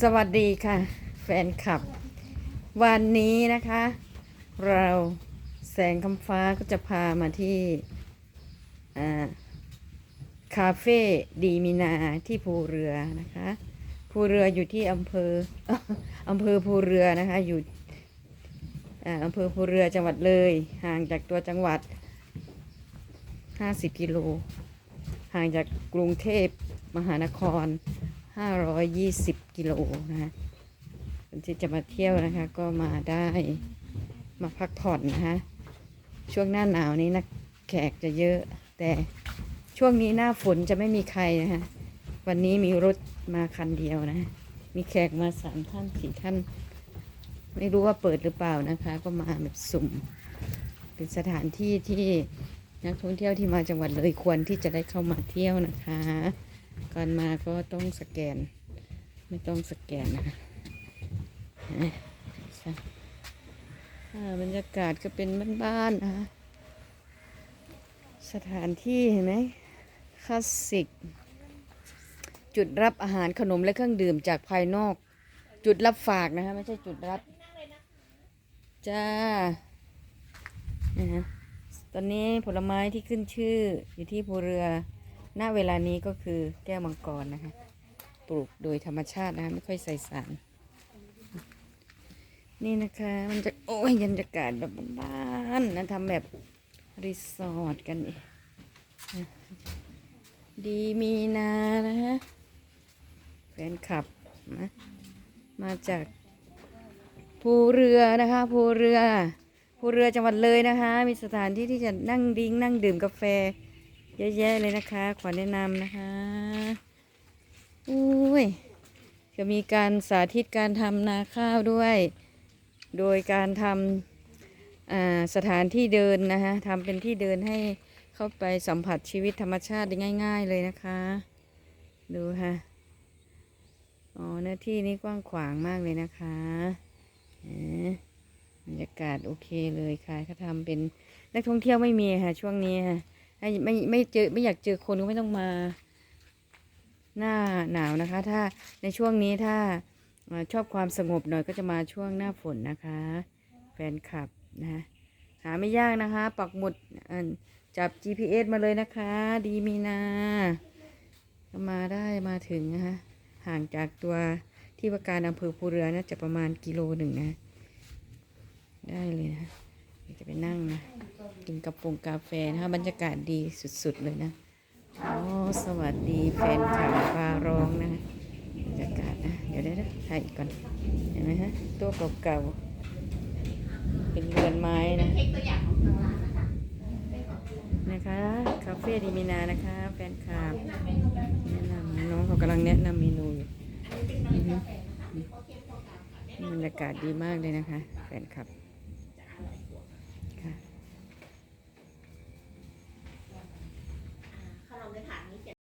สวัสดีค่ะ แฟนคลับ วันนี้นะคะ เราแสงคำฟ้าก็จะพามาที่คาเฟ่ดีมินาที่ภูเรือนะคะภูเรืออยู่ที่อำเภออำเภอภูเรือนะคะอยู่อ่าอำเภอภูเรือจังหวัดเลย ห่างจากตัวจังหวัด 50 กิโล ห่างจากกรุงเทพมหานคร 520กิโลนะคะคนที่จะมาเที่ยวนะคะ ก็มาได้มาพักผ่อนนะคะช่วงหน้าหนาวนี้นักแขกจะเยอะ แต่ช่วงนี้หน้าฝนจะไม่มีใครนะคะวันนี้มีรถมาคันเดียวนะ มีแขกมาสามท่านสี่ท่าน ไม่รู้ว่าเปิดหรือเปล่านะคะ ก็มาแบบสุ่ม เป็นสถานที่ที่นักท่องเที่ยวที่มาจังหวัดเลยควรที่จะได้เข้ามาเที่ยวนะคะ ก่อนมาก็ต้องสแกน ไม่ต้องสแกนนะคะอ่าบรรยากาศก็เป็นบ้านๆนะคะสถานที่เห็นไหมคลาสสิก จุดรับอาหารขนมและเครื่องดื่มจากภายนอก จุดรับฝากนะคะ ไม่ใช่จุดรับ จ้านะฮะตอนนี้ผลไม้ที่ขึ้นชื่ออยู่ที่ภูเรือ ณเวลานี้ก็คือแก้วมังกรนะคะ ปลูกโดยธรรมชาตินะคะไม่ค่อยใส่สาร นี่นะคะมันจะโอ้ยบรรยากาศแบบบ้านนะทำแบบรีสอร์ทกันเองดีมีนานะฮะแฟนคลับนะมาจากภูเรือนะคะภูเรือภูเรือจังหวัดเลยนะคะ มีสถานที่ที่จะนั่งดิ้งนั่งดื่มกาแฟ เยอะแยะเลยนะคะ ขอแนะนำนะคะอุ้ยจะมีการสาธิตการทำนาข้าวด้วย โดยการทำสถานที่เดินนะคะทำเป็นที่เดินให้เข้าไปสัมผัสชีวิตธรรมชาติได้ง่าย ๆ เลยนะคะ ดูค่ะอ๋อเนื้อที่นี้กว้างขวางมากเลยนะคะอ๊ะบรรยากาศโอเคเลยค่ะเขาทำเป็นนักท่องเที่ยวไม่มีค่ะช่วงนี้ค่ะ ไม่ไม่ไม่เจอไม่อยากเจอคนก็ไม่ต้องมา หน้าหนาวนะคะ ถ้าในช่วงนี้ถ้าชอบความสงบหน่อยก็จะมาช่วงหน้าฝนนะคะ แฟนคลับนะหาไม่ยากนะคะ ปักหมุดจับ GPS มาเลยนะคะ ดีมีนามาได้มาถึงนะคะห่างจากตัวที่ว่าการอำเภอภูเรือนะจะประมาณกิโลหนึ่งนะ ได้เลยนะ จะไปนั่งนะกินกระปงกาแฟนะคะบรรยากาศดีสุดๆเลยนะโอ๋อสวัสดีแฟนข่าวฟ้าร้องนะบรรยากาศนะเดี๋ยวได้ถ่ายอีกก่อนเห็นไหมฮะตัวเก่าๆเป็นเรือนไม้นะนะคะคาเฟ่ดีมินานะคะ แฟนคลับแนะนำน้องเขากำลังแนะนำเมนูอยู่บรรยากาศดีมากเลยนะคะ แฟนคลับ